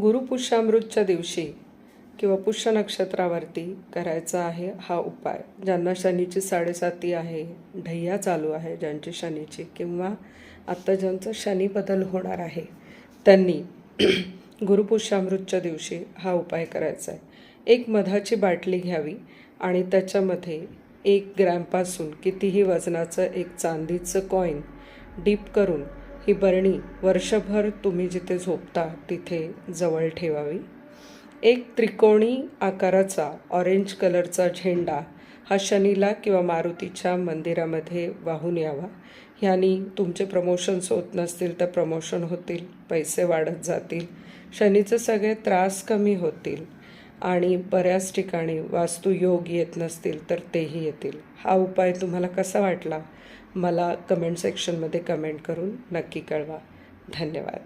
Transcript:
गुरुपुष्यामृतच्या दिवशी किंवा पुष्य नक्षत्रावरती करायचा आहे हा उपाय. ज्यांना शनीची साडेसाती आहे ढैया चालू आहे ज्यांची शनीची किंवा आत्ता ज्यांचं शनी बदल होणार आहे त्यांनी गुरुपुष्यामृतच्या दिवशी हा उपाय करायचा आहे. एक मधाची बाटली घ्यावी आणि त्याच्यामध्ये एक ग्रॅमपासून कितीही वजनाचं एक चांदीचं कॉईन डीप करून ही बरणी वर्षभर तुम्ही जिथे झोपता तिथे जवळ ठेवावी. एक त्रिकोणी आकाराचा ऑरेंज कलरचा झेंडा हा शनीला किंवा मारुतीच्या मंदिरामध्ये वाहून यावा. ह्यानी तुमचे प्रमोशन्स होत नसतील तर प्रमोशन होतील पैसे वाढत जातील शनीचे सगळे त्रास कमी होतील. आणि बऱ्याच ठिकाणी वास्तुयोग येत नसतील तर तेही येतील. हा उपाय तुम्हाला कसा वाटला? मला कमेंट सेक्शनमध्ये कमेंट करून नक्की कळवा. धन्यवाद.